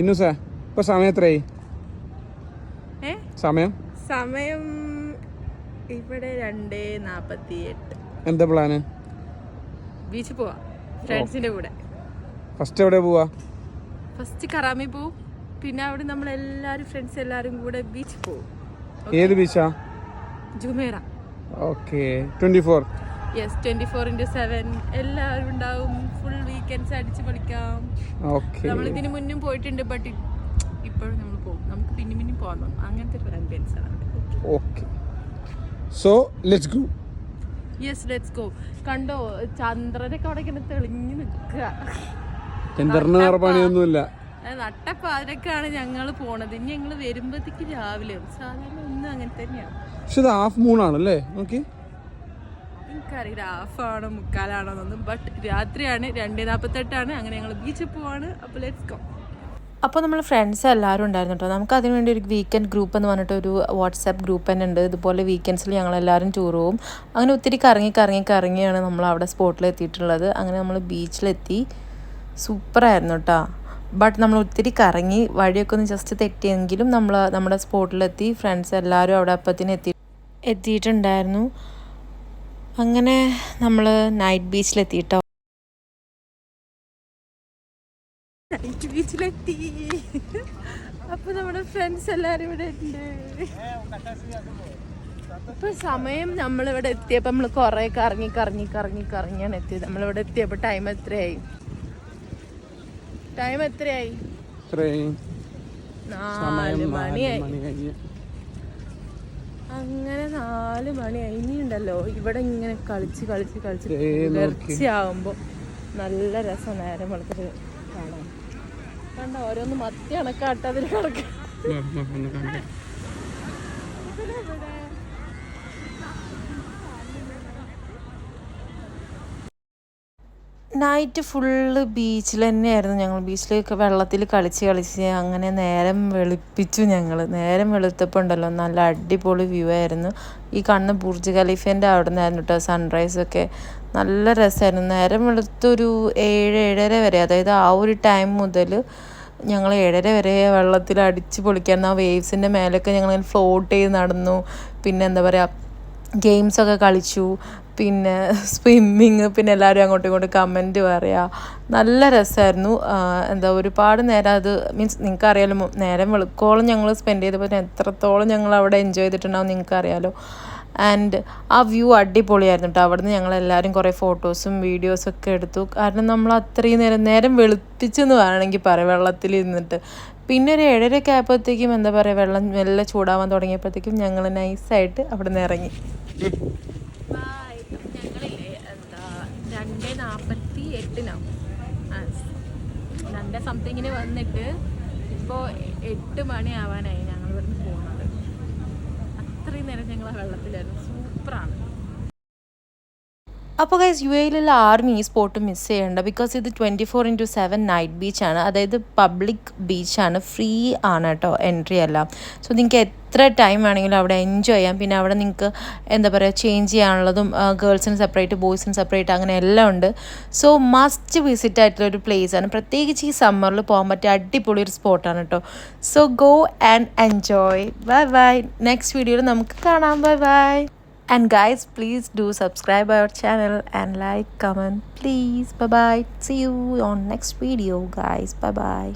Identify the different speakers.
Speaker 1: ഇന്നുസേ ഇപ്പൊ സമയം എത്രയായി? സമയം?
Speaker 2: സമയം ഇവിടെ രണ്ട് നാപ്പത്തി എട്ട്
Speaker 1: എന്താ പ്ലാന്?
Speaker 2: ബീച്ചിൽ പോവാ ഫ്രണ്ട്സിന്റെ കൂടെ.
Speaker 1: ഫസ്റ്റ് എവിടെ പോവാ?
Speaker 2: ഫസ്റ്റ് കറാമി പോവും പിന്നെ അവിടെ നമ്മൾ എല്ലാരും ഫ്രണ്ട്സ് എല്ലാരും കൂടെ ബീച്ചിൽ പോവും.
Speaker 1: ഏത് ബീച്ചാ?
Speaker 2: Jumeirah.
Speaker 1: Okay twenty four.
Speaker 2: Yes twenty four into seven എല്ലാവരും ഉണ്ടാവും. വീക്കെൻഡ്സ് അടിച്ച് പഠിക്കാം നമ്മൾ ഇതിനു മുന്നും പോയിട്ടുണ്ട് ബട്ട് ഇപ്പോഴും നമ്മൾ പോകും. നമുക്ക് പിന്നെ പിന്നെ പോകാം അങ്ങനത്തെ ഒരു ആംബിയൻസ് ആണ്
Speaker 1: okay so let's go
Speaker 2: yes let's go കണ്ടോ ചന്ദ്രനൊക്കെ അവിടെ ഇങ്ങനെ തെളിഞ്ഞു നിൽക്കുക.
Speaker 1: ചന്ദ്രന് വേറെ പണിയൊന്നുമില്ല.
Speaker 2: നട്ടപ്പാതിരക്കാണ് ഞങ്ങൾ പോണത്. ഇനി ഞങ്ങൾ വരുമ്പോഴത്തേക്ക് രാവിലെ. സാധാരണ ഒന്നും അങ്ങനെ തന്നെയാണ്
Speaker 1: പക്ഷെ ഇത് ഹാഫ് മൂൺ ആണല്ലേ? നോക്കി.
Speaker 2: എനിക്കറിയില്ല ഹാഫാണോ മുക്കാലാണോ എന്നൊന്നും. ബട്ട് രാത്രിയാണ് രണ്ട് നാൽപ്പത്തെട്ടാണ് അങ്ങനെ ഞങ്ങൾ ബീച്ചിൽ പോവാണ്. അപ്പോൾ ലെറ്റ്സ് ഗോ
Speaker 3: അപ്പോൾ നമ്മൾ ഫ്രണ്ട്സ് എല്ലാവരും ഉണ്ടായിരുന്നു കേട്ടോ നമുക്ക് അതിന് വേണ്ടി ഒരു വീക്കെൻഡ് ഗ്രൂപ്പ് എന്ന് പറഞ്ഞിട്ട് ഒരു വാട്സാപ്പ് ഗ്രൂപ്പ് തന്നെ ഉണ്ട്. ഇതുപോലെ വീക്കെൻഡ്സിൽ ഞങ്ങൾ എല്ലാവരും ടൂർ പോവും. അങ്ങനെ ഒത്തിരി കറങ്ങി കറങ്ങി കറങ്ങിയാണ് നമ്മൾ അവിടെ സ്പോട്ടിൽ എത്തിയിട്ടുള്ളത്. അങ്ങനെ നമ്മൾ ബീച്ചിലെത്തി സൂപ്പറായിരുന്നു കേട്ടോ ബട്ട് നമ്മൾ ഒത്തിരി കറങ്ങി വഴിയൊക്കെ ഒന്ന് ജസ്റ്റ് തെറ്റിയെങ്കിലും നമ്മൾ നമ്മുടെ സ്പോട്ടിലെത്തി ഫ്രണ്ട്സ് എല്ലാവരും അവിടെ അപ്പത്തിന് എത്തി എത്തിയിട്ടുണ്ടായിരുന്നു. അങ്ങനെ നമ്മൾ നൈറ്റ് ബീച്ചിലെത്തിയിട്ടോ
Speaker 2: നൈറ്റ് ബീച്ചിലെത്തി അപ്പൊ നമ്മുടെ ഫ്രണ്ട്സ് എല്ലാരും ഇവിടെ ഉണ്ട്. ഇപ്പൊ സമയം നമ്മളിവിടെ എത്തിയപ്പോ നമ്മൾ കൊറേ കറങ്ങി കറങ്ങി കറങ്ങി കറങ്ങിയാണ് എത്തിയത്. നമ്മളിവിടെ എത്തിയപ്പോ ടൈം എത്രയായി? ടൈം എത്രയായി? നാല് മണിയായി.
Speaker 1: മണി കഴിഞ്ഞ്.
Speaker 2: അങ്ങനെ നാല് മണിയായി ഇനിയുണ്ടല്ലോ. ഇവിടെ ഇങ്ങനെ കളിച്ച് കളിച്ച് കളിച്ച്
Speaker 1: നോക്ക്.
Speaker 2: നല്ല രസം നേരം വെളുത്തിട്ട് കാണാം കണ്ട ഓരോന്ന് മത്തി അണക്കാട്ടതിൽ കിടക്കാം
Speaker 1: വാ, വാ, ഒന്ന് കണ്ടേ.
Speaker 3: നൈറ്റ് ഫുള്ള് ബീച്ചിൽ തന്നെയായിരുന്നു ഞങ്ങൾ. ബീച്ചിലേക്ക് വെള്ളത്തിൽ കളിച്ച് കളിച്ച് അങ്ങനെ നേരം വെളുപ്പിച്ചു ഞങ്ങൾ നേരം വെളുത്തപ്പോൾ ഉണ്ടല്ലോ നല്ല അടിപൊളി വ്യൂ ആയിരുന്നു. ഈ കണ്ണ് ബുർജ് ഖലീഫേന്റെ അവിടെ നിന്നായിരുന്നു കേട്ടോ സൺറൈസൊക്കെ നല്ല രസമായിരുന്നു. നേരം വെളുത്തൊരു ഏഴ് ഏഴര വരെ അതായത് ആ ഒരു ടൈം മുതൽ ഞങ്ങൾ ഏഴര വരെ വെള്ളത്തിൽ അടിച്ച് പൊളിക്കായിരുന്നു. ആ വേവ്സിന്റെ മേലൊക്കെ ഞങ്ങൾ ഫ്ലോട്ട് ചെയ്ത് നടന്നു. പിന്നെ എന്താ പറയുക ഗെയിംസൊക്കെ കളിച്ചു. പിന്നെ സ്വിമ്മിങ് പിന്നെ എല്ലാവരും അങ്ങോട്ടും ഇങ്ങോട്ടും കമന്റ് പറയുക നല്ല രസമായിരുന്നു എന്താ ഒരുപാട് നേരം അത് മീൻസ് നിങ്ങൾക്ക് അറിയാലോ നേരം വെളുക്കോളം ഞങ്ങൾ സ്പെൻഡ് ചെയ്തപ്പോൾ എത്രത്തോളം ഞങ്ങൾ അവിടെ എൻജോയ് ചെയ്തിട്ടുണ്ടാവും നിങ്ങൾക്ക് അറിയാലോ ആൻഡ് ആ വ്യൂ അടിപൊളിയായിരുന്നു കേട്ടോ അവിടുന്ന് ഞങ്ങൾ എല്ലാവരും കുറേ ഫോട്ടോസും വീഡിയോസും ഒക്കെ എടുത്തു. കാരണം നമ്മൾ അത്രയും നേരം നേരം വെളുപ്പിച്ചെന്ന് വേണമെങ്കിൽ പറയാം വെള്ളത്തിൽ ഇരുന്നിട്ട്. പിന്നെ ഒരു ഏഴരയൊക്കെ ആയപ്പോഴത്തേക്കും എന്താ പറയുക വെള്ളം മെല്ലെ ചൂടാവാൻ തുടങ്ങിയപ്പോഴത്തേക്കും ഞങ്ങൾ നൈസായിട്ട് അവിടെ നിന്ന് ഇറങ്ങി.
Speaker 2: രണ്ട് നാൽപ്പത്തി എട്ടിനാവും രണ്ട് സംതിങ്ങിന് വന്നിട്ട് ഇപ്പോൾ എട്ട് മണി ആവാനായി ഞങ്ങൾ ഇവിടുന്ന് പോകുന്നത് അത്രയും നേരം ഞങ്ങൾ ആ വെള്ളത്തിലായിരുന്നു. സൂപ്പറാണ്.
Speaker 3: അപ്പോൾ ഗൈസ് യു എയിലുള്ള ആർമി ഈ സ്പോട്ട് മിസ് ചെയ്യേണ്ട ബിക്കോസ് ഇത് twenty four into seven night ബീച്ചാണ് അതായത് പബ്ലിക് ബീച്ചാണ് ഫ്രീ ആണ് കേട്ടോ എൻട്രി എല്ലാം. സോ നിങ്ങൾക്ക് എത്ര ടൈം വേണമെങ്കിലും അവിടെ എൻജോയ് ചെയ്യാം. പിന്നെ അവിടെ നിങ്ങൾക്ക് എന്താ പറയുക ചേഞ്ച് ചെയ്യാനുള്ളതും ഗേൾസിന് സെപ്പറേറ്റ് ബോയ്സിന് സെപ്പറേറ്റ് അങ്ങനെ എല്ലാം ഉണ്ട്. സോ മസ്റ്റ് വിസിറ്റ് ആയിട്ടുള്ള ഒരു പ്ലേസ് ആണ്. പ്രത്യേകിച്ച് ഈ സമ്മറിൽ പോകാൻ പറ്റിയ അടിപൊളി ഒരു സ്പോട്ടാണ് കേട്ടോ. So go and enjoy bye bye next വീഡിയോയിൽ നമുക്ക് കാണാം. Bye bye And guys, please do subscribe our channel and like, comment, please. Bye bye. See you on next video, guys. Bye bye.